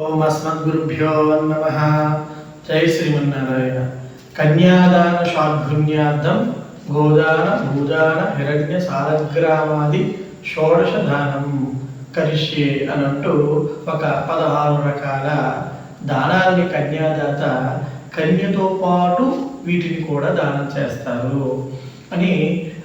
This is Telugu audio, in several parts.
ఓం అస్మద్గురుభ్యో నమ. జై శ్రీమన్నారాయణ. కన్యాదాన షాద్భున్యార్థం గోదాన భూదాన హిరణ్య సారగ్రామాది షోడశ దానం కరిష్యే అని అంటూ ఒక పదహారు రకాల దానాల్ని కన్యాదాత కన్యతో పాటు వీటిని కూడా దానం చేస్తారు. అని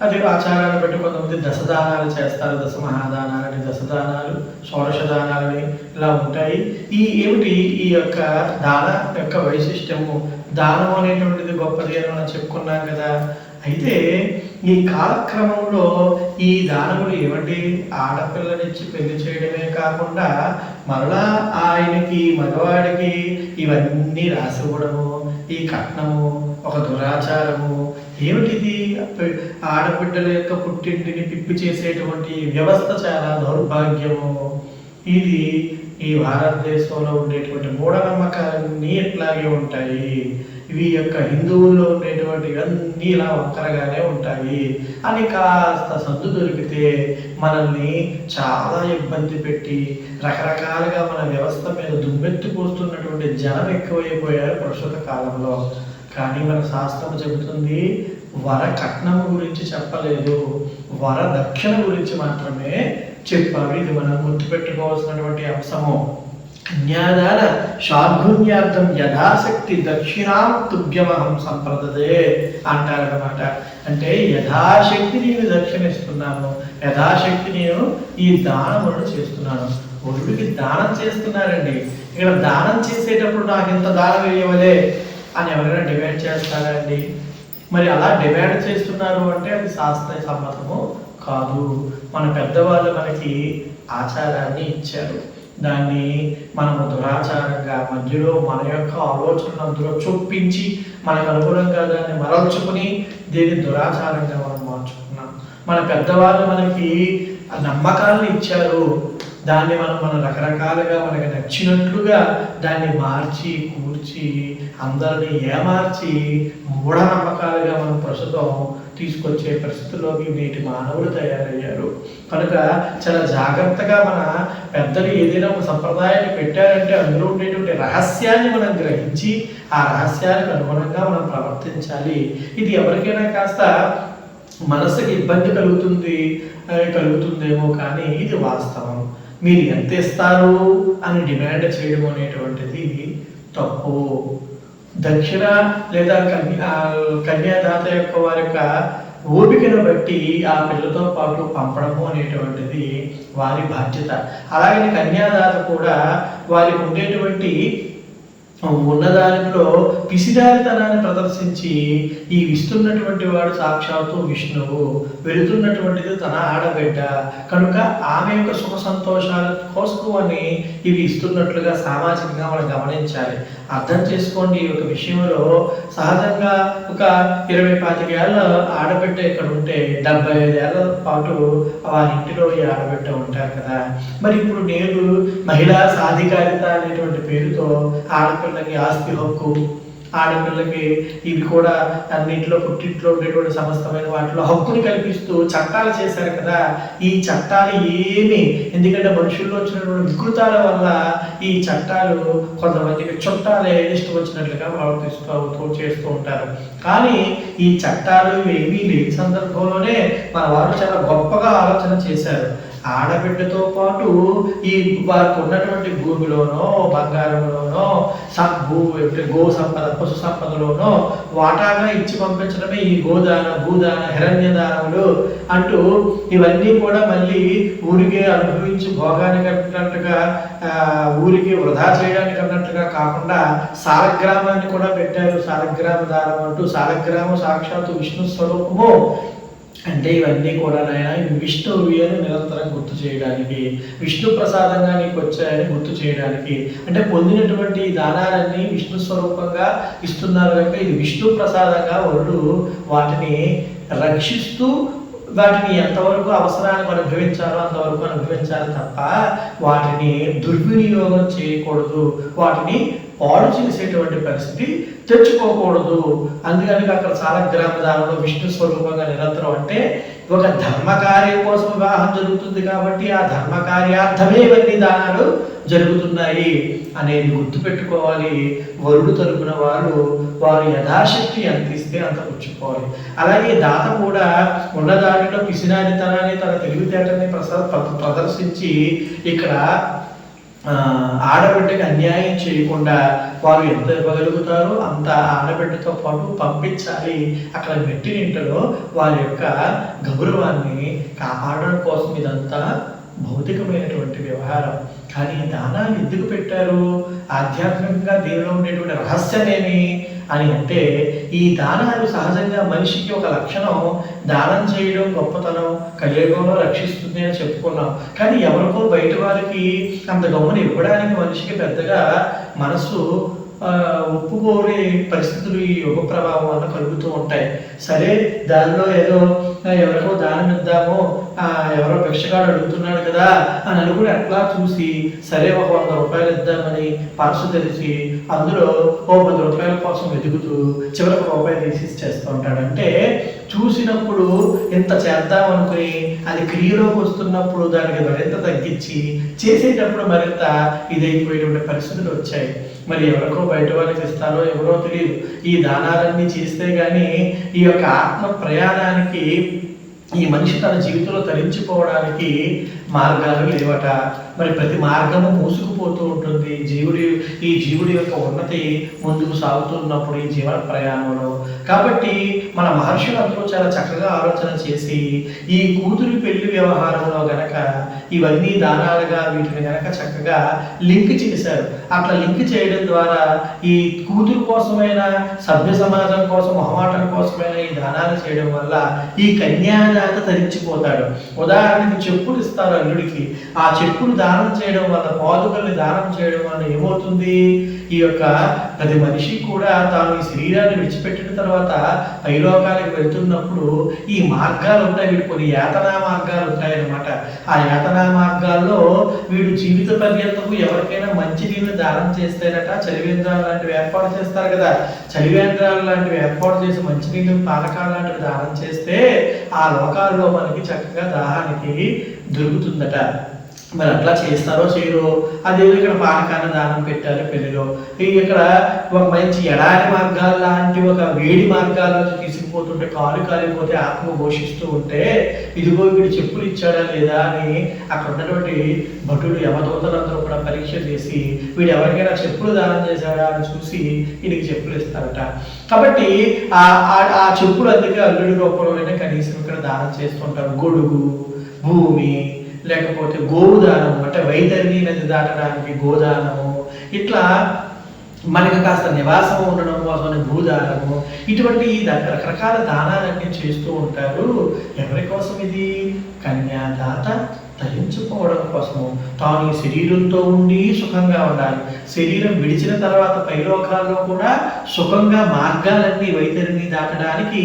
అదే ఆచారాలు పెట్టి కొంతమంది దశదానాలు చేస్తారు దశ మహాదానాలని దశదానాలు షోడశదానాలని ఇలా ఉంటాయి. ఈ ఏమిటి? ఈ యొక్క దాన యొక్క వైశిష్టము దానం అనేటువంటిది గొప్పది అని మనం చెప్పుకున్నాం కదా. అయితే ఈ కాలక్రమంలో ఈ దానములు ఏమిటి ఆడపిల్లనిచ్చి పెళ్ళి చేయడమే కాకుండా మరలా ఆయనకి మగవాడికి ఇవన్నీ రాసివ్వడము ఈ కట్నము ఒక దురాచారము ఏమిటిది? ఆడబిడ్డల యొక్క పుట్టింటిని పిప్పి చేసేటువంటి వ్యవస్థ చాలా దౌర్భాగ్యము. ఇది ఈ భారతదేశంలో ఉండేటువంటి మూఢనమ్మకాలన్నీ ఇట్లాగే ఉంటాయి. ఇవి యొక్క హిందువుల్లో ఉండేటువంటి అన్నీ ఇలా ఒక్కరగానే ఉంటాయి. అని కాస్త సద్దు దొరికితే మనల్ని చాలా ఇబ్బంది పెట్టి రకరకాలుగా మన వ్యవస్థ మీద దుమ్మెత్తి పోస్తున్నటువంటి జనం ఎక్కువైపోయారు ప్రస్తుత కాలంలో. కానీ మన శాస్త్రం చెబుతుంది వర కట్నం గురించి చెప్పలేదు. వర దక్షిణ గురించి మాత్రమే చెప్పారు ఇది మనం గుర్తుపెట్టుకోవాల్సినటువంటి అంశము. కన్యాదాన షార్గుణ్యార్థం యథాశక్తి దక్షిణాం తుభ్యమహం సంప్రదదే అంటారనమాట అంటే యథాశక్తి నేను దక్షిణ ఇస్తున్నాను యథాశక్తి నేను ఈ దానములను చేస్తున్నాను. వరుడికి దానం చేస్తున్నారండి. ఇక్కడ దానం చేసేటప్పుడు నాకు ఇంత దానం వేయవలే. అని ఎవరైనా డిమాండ్ చేస్తారండి. మరి అలా డిమాండ్ చేస్తున్నారు అంటే అది శాస్త్రీయ సమ్మతము కాదు. మన పెద్దవాళ్ళు మనకి ఆచారాన్ని ఇచ్చారు. దాన్ని మనము దురాచారంగా మధ్యలో మన యొక్క ఆలోచనలు అందులో చొప్పించి మనకు అనుగుణంగా దాన్ని మరల్చుకుని దీన్ని దురాచారంగా మనం మార్చుకున్నాం. మన పెద్దవాళ్ళు మనకి నమ్మకాలను ఇచ్చారు. దాన్ని మనం మనం రకరకాలుగా మనకు నచ్చినట్లుగా దాన్ని మార్చి కూర్చి అందరిని ఏమార్చి మూఢనమ్మకాలుగా మనం ప్రస్తుతం తీసుకొచ్చే పరిస్థితుల్లోకి నేటి మానవులు తయారయ్యారు. కనుక చాలా జాగ్రత్తగా మన పెద్దలు ఏదైనా ఒక సంప్రదాయాన్ని పెట్టారంటే అందులో ఉండేటువంటి రహస్యాన్ని మనం గ్రహించి ఆ రహస్యానికి అనుగుణంగా మనం ప్రవర్తించాలి. ఇది ఎవరికైనా కాస్త మనసుకి ఇబ్బంది కలుగుతుంది కలుగుతుందేమో కానీ ఇది వాస్తవం. మీరు ఎంత ఇస్తారు అని డిమాండ్ చేయడం అనేటువంటిది తప్పు. దక్షిణ లేదా కన్యా కన్యాదాత యొక్క వారి యొక్క ఓపికను బట్టి ఆ పిల్లతో పాటు పంపడము అనేటువంటిది వారి బాధ్యత. అలాగే కన్యాదాత కూడా వారికి ఉండేటువంటి ఉన్నదానిలో పిసిదారితనాన్ని ప్రదర్శించి ఈ ఇస్తున్నటువంటి వాడు సాక్షాత్తు విష్ణువు. వెళుతున్నటువంటిది తన ఆడబిడ్డ. కనుక ఆమె యొక్క సుఖ సంతోషాల కోసం అని ఇవి ఇస్తున్నట్లుగా సామాజికంగా మనం గమనించాలి. అర్థం చేసుకోండి ఈ యొక్క విషయంలో. సహజంగా ఒక ఇరవై పాతికేళ్ళ ఆడబిడ్డ ఇక్కడ ఉంటే డెబ్బై ఐదేళ్ళ పాటు వారి ఇంటిలో ఈ ఆడబిడ్డ ఉంటారు కదా. మరి ఇప్పుడు నేను మహిళా సాధికారిత అనేటువంటి పేరుతో ఆడపిల్లకి ఆస్తి హక్కు ఆడపిల్లకి ఇవి కూడా అన్నింటిలో పుట్టింట్లో ఉండేటువంటి సమస్తమైన వాటిలో హక్కుని కల్పిస్తూ చట్టాలు చేశారు కదా. ఈ చట్టాలు ఏమి ఎందుకంటే మనుషుల్లో వచ్చినటువంటి వికృతాల వల్ల ఈ చట్టాలు కొంతమందికి చుట్టాలే ఇష్టం వచ్చినట్లుగా ప్రవర్తిస్తూ చేస్తూ ఉంటారు. కానీ ఈ చట్టాలు ఏమీ లేని సందర్భంలోనే మన వారు చాలా గొప్పగా ఆలోచన చేశారు. ఆడబిడ్డతో పాటు ఈ వారికి ఉన్నటువంటి భూమిలోనో బంగారంలోనో సం- భూ గో సంపద పశు సంపదలోనో వాటాగా ఇచ్చి పంపించడమే ఈ గోదాన భూదాన హిరణ్యదానములు అంటూ ఇవన్నీ కూడా మళ్ళీ ఊరికే అనుభవించి భోగానికి అన్నట్టుగా ఆ, ఊరికి వృధా చేయడానికి అన్నట్టుగా కాకుండా సాలగ్రామాన్ని కూడా పెట్టారు. సాలగ్రామ దానం అంటూ సాలగ్రామం సాక్షాత్తు విష్ణు స్వరూపము అంటే ఇవన్నీ కూడా నాయన విష్ణు విష్ణువి అని నిరంతరం గుర్తు చేయడానికి విష్ణు ప్రసాదంగా నీకు వచ్చాయని గుర్తు చేయడానికి. అంటే పొందినటువంటి దానాలన్నీ విష్ణు స్వరూపంగా ఇస్తున్నారు కనుక ఇది విష్ణు ప్రసాదంగా వరుడు వాటిని రక్షిస్తూ వాటిని ఎంతవరకు అవసరానికి అనుభవించాలో అంతవరకు అనుభవించాలి తప్ప వాటిని దుర్వినియోగం చేయకూడదు. వాటిని పాడు చేసేటువంటి పరిస్థితి తెచ్చుకోకూడదు. అందుకని అక్కడ చాలా గ్రామ దానంలో విష్ణు స్వరూపంగా నిరంతరం అంటే ఒక ధర్మ కార్యం కోసం వివాహం జరుగుతుంది కాబట్టి ఆ ధర్మ కార్యార్థమే ఇవన్నీ దానాలు జరుగుతున్నాయి అనేది గుర్తుపెట్టుకోవాలి. వరుడు తరపున వారు వారు యథాశక్తి ఎంత ఇస్తే అంత పుచ్చుకోవాలి. అలాగే దాత కూడా ఉన్న దానిలో పిసినారితనాన్ని తన తెలివితేటని ప్రస ప్ర- ప్రదర్శించి ఇక్కడ ఆడబిడ్డకి అన్యాయం చేయకుండా వారు ఎంత ఇవ్వగలుగుతారో అంత ఆడబిడ్డతో పాటు పంపించాలి. అక్కడ మెట్టినింటలో వారి యొక్క గౌరవాన్ని కాపాడడం కోసం ఇదంతా భౌతికమైనటువంటి వ్యవహారం. కానీ ఈ దానాలు ఎందుకు పెట్టారు? ఆధ్యాత్మికంగా దీనిలో ఉండేటువంటి రహస్యమేమి? అని అంటే ఈ దానాలు సహజంగా మనిషికి ఒక లక్షణం దానం చేయడం గొప్పతనం కలియుగంలో రక్షిస్తుంది అని చెప్పుకున్నాం. కానీ ఎవరికో బయట వారికి అంత గమ్మున ఇవ్వడానికి మనిషికి పెద్దగా మనసు ఒప్పుకోని పరిస్థితులు ఈ యుగ ప్రభావం వల్ల కలుగుతూ ఉంటాయి. సరే దానిలో ఏదో ఎవరికో దానం ఇద్దామో ఎవరో భిక్షగాడు అడుగుతున్నాడు కదా అని అనుకుని అట్లా చూసి సరే ఒక వంద రూపాయలు ఇద్దామని పర్సు తెరిచి అందులో ఓ పది రూపాయల కోసం వెతుకుతూ చివరికి రూపాయలు రూపాయి తీసి చేస్తూ ఉంటాడు. అంటే చూసినప్పుడు ఇంత చేద్దాం అనుకుని అది క్రియలోకి వస్తున్నప్పుడు దానికి మరింత తగ్గించి చేసేటప్పుడు మరింత ఇదైపోయేటువంటి పరిస్థితులు వచ్చాయి. మరి ఎవరికో బయట వాళ్ళకి ఇస్తారో ఎవరో తెలియదు. ఈ దానాలన్నీ చేస్తే కానీ ఈ యొక్క ఆత్మ ప్రయాణానికి ఈ మనిషి తన జీవితంలో తరించిపోవడానికి మార్గాలు లేవట. మరి ప్రతి మార్గము మూసుకుపోతూ ఉంటుంది. జీవుడి ఈ జీవుడి యొక్క ఉన్నతి ముందుకు సాగుతున్నప్పుడు ఈ జీవన ప్రయాణంలో. కాబట్టి మన మహర్షులందరూ చాలా చక్కగా ఆలోచన చేసి ఈ కూతురి పెళ్ళి వ్యవహారంలో గనక ఇవన్నీ దానాలుగా వీటిని గనక చక్కగా లింక్ చేశారు. అట్లా లింక్ చేయడం ద్వారా ఈ కూతురు కోసమైనా సభ్య సమాజం కోసం మొహమాటం కోసమైనా ఈ దానాలు చేయడం వల్ల ఈ కన్యాదాత తరించిపోతాడు. ఉదాహరణకి చెప్పులు ఇస్తారు అల్లుడికి. ఆ చెప్పులు దానం చేయడం వల్ల పాదుకల్ని దానం చేయడం వల్ల ఏమవుతుంది? ఈ యొక్క ప్రతి మనిషి కూడా తాను ఈ శరీరాన్ని విడిచిపెట్టిన తర్వాత పైలోకాలకు వెళ్తున్నప్పుడు ఈ మార్గాలు ఉంటాయి. వీడు కొన్ని యాతనా మార్గాలు ఉంటాయన్నమాట. ఆ యాతనా మార్గాల్లో వీడు జీవిత పర్యంతము ఎవరికైనా మంచి నీళ్ళు దానం చేస్తేనట చలివేంద్రాలు లాంటివి ఏర్పాటు చేస్తారు కదా. చలివేంద్రాలు లాంటివి ఏర్పాటు చేసి మంచినీళ్ళు పానకాలు లాంటివి దానం చేస్తే ఆ లోకాల్లో మనకి చక్కగా దాహానికి దొరుకుతుందట. మరి అట్లా చేస్తారో చేయరు అదేదో ఇక్కడ పానకాన్ని దానం పెట్టారు పెళ్ళిలో ఇక్కడ ఒక మంచి ఎడారి మార్గాలు లాంటి ఒక వేడి మార్గాల్లో తీసుకుపోతుంటే కాలు కాలిపోతే ఆత్మ ఘోషిస్తూ ఉంటే ఇదిగో వీడు చెప్పులు ఇచ్చాడా లేదా అని అక్కడ ఉన్నటువంటి భటులు యమదూతలందరూ కూడా పరీక్ష చేసి వీడు ఎవరికైనా చెప్పులు దానం చేశాడా అని చూసి వీడికి చెప్పులు ఇస్తారట. కాబట్టి ఆ ఆ- ఆ చెప్పులు అందుకే అల్లుడి రూపంలోనే కనీసం ఇక్కడ దానం చేస్తుంటారు. గొడుగు భూమి లేకపోతే గోదానము అంటే వైతరిణి నది దాటడానికి గోదానము ఇట్లా మనకి కాస్త నివాసం ఉండడం కోసం భూదానము ఇటువంటి రకరకాల దానాలన్నీ చేస్తూ ఉంటారు. ఎవరి కోసం ఇది? కన్యాదాత తరించుకోవడం కోసము. తాను ఈ శరీరంతో ఉండి సుఖంగా ఉండాలి. శరీరం విడిచిన తర్వాత పైలోకాల్లో కూడా సుఖంగా మార్గాలన్నీ వైతరిని దాటడానికి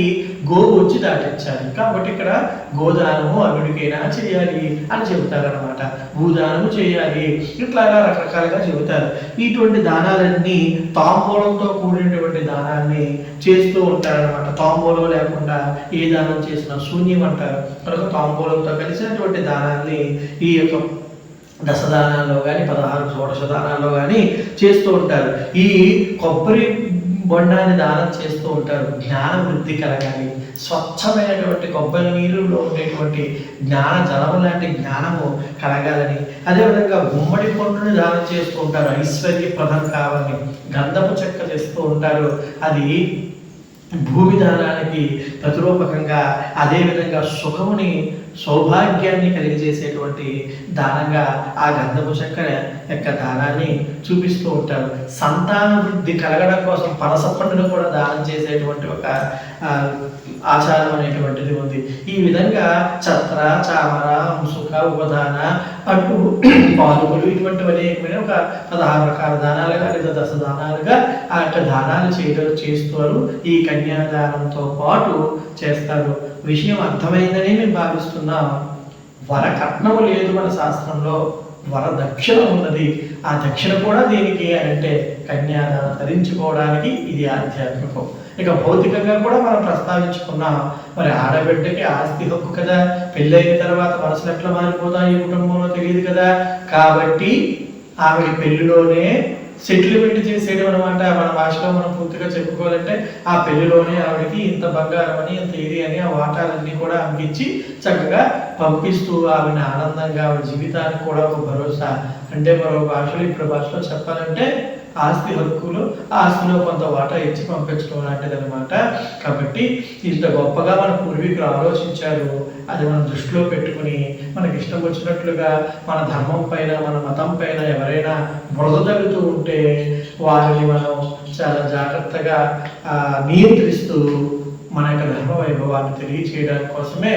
గోవు వచ్చి దాటించాలి. కాబట్టి ఇక్కడ గోదానము అల్లుడికైనా చేయాలి అని చెబుతారనమాట భూదానము చేయాలి. ఇట్లాగా రకరకాలుగా చెబుతారు. ఇటువంటి దానాలన్నీ తాంబూలంతో కూడినటువంటి దానాన్ని చేస్తూ ఉంటారనమాట తాంబూలం లేకుండా ఏ దానం చేసినా శూన్యం అంటారు. కనుక తాంబూలంతో కలిసినటువంటి దానాన్ని ఈ యొక్క దశదానాల్లో కానీ పదహారు షోడశదానాల్లో కానీ చేస్తూ ఉంటారు. ఈ కొబ్బరి బొండాన్ని దానం చేస్తూ ఉంటారు. జ్ఞాన వృద్ధి కలగాలి. స్వచ్ఛమైనటువంటి కొబ్బరి నీరులో ఉండేటువంటి జ్ఞాన జలము లాంటి జ్ఞానము కలగాలని అదేవిధంగా గుమ్మడి పండుని దానం చేస్తూ ఉంటారు. ఐశ్వర్యప్రదం కావాలని గంధపు చెక్క చేస్తూ ఉంటారు. అది భూమి దానానికి ప్రతిరూపకంగా అదేవిధంగా సుఖముని సౌభాగ్యాన్ని కలిగజేసేటువంటి దానంగా ఆ గంధపు చక్కెర యొక్క దానాన్ని చూపిస్తూ ఉంటారు. సంతాన వృద్ధి కలగడం కోసం పనస పండును కూడా దానం చేసేటువంటి ఒక ఆచారం అనేటువంటిది ఉంది. ఈ విధంగా ఛత్ర చామర ముసుక ఉపదాన అటు పాలుగులు ఇటువంటి అనేకమైన ఒక పదహారు రకాల దానాలుగా లేదా దశ దానాలుగా ఆ యొక్క దానాలు చేయడం చేస్తారు. ఈ కన్యాదానంతో పాటు చేస్తారు. విషయం అర్థమైందని మేము భావిస్తున్నాం. వరకట్నము లేదు మన శాస్త్రంలో వరదక్షిణ ఉన్నది. ఆ దక్షిణ కూడా దేనికి అంటే కన్యాదానం ధరించుకోవడానికి ఇది ఆధ్యాత్మికం. ఇక భౌతికంగా కూడా మనం ప్రస్తావించుకున్నాం. మరి ఆడబిడ్డకి ఆస్తి హక్కు కదా. పెళ్ళైన తర్వాత మనసులు ఎట్లా మారిపోతాయి ఈ కుటుంబంలో తెలియదు కదా. కాబట్టి ఆమె పెళ్ళిలోనే సెటిల్మెంట్ చేసేయడం అనమాట భాషలో మనం పూర్తిగా చెప్పుకోవాలంటే ఆ పెళ్ళిలోనే ఆవిడకి ఇంత బంగారం అని ఇంత ఇది అని ఆ వాటాలన్నీ కూడా అందించి చక్కగా పంపిస్తూ ఆవిడ ఆనందంగా ఆవిడ జీవితానికి కూడా ఒక భరోసా. అంటే మరో భాషలో ఇప్పుడు భాషలో చెప్పాలంటే ఆస్తి హక్కులు ఆ ఆస్తిలో కొంత వాటా ఇచ్చి పంపించడం లాంటిది అనమాట కాబట్టి ఇంత గొప్పగా మన పూర్వీకులు ఆలోచించారు. అది మనం దృష్టిలో పెట్టుకుని మనకి ఇష్టం వచ్చినట్లుగా మన ధర్మం పైన మన మతం పైన ఎవరైనా బురద తగ్గుతూ ఉంటే వారిని మనం చాలా జాగ్రత్తగా ఆ, నియంత్రిస్తూ మన యొక్క ధర్మ వైభవాన్ని తెలియచేయడానికి కోసమే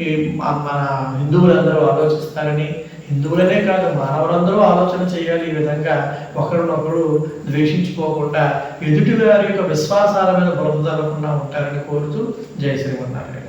ఈ మన హిందువులందరూ ఆలోచిస్తారని హిందువులనే కాదు మానవులందరూ ఆలోచన చేయాలి ఈ విధంగా ఒకరినొకరు ద్వేషించుకోకుండా ఎదుటి వారి యొక్క విశ్వాసాల మీద బురద ఉంటారని కోరుతూ జయ శ్రీమన్నారాయణ.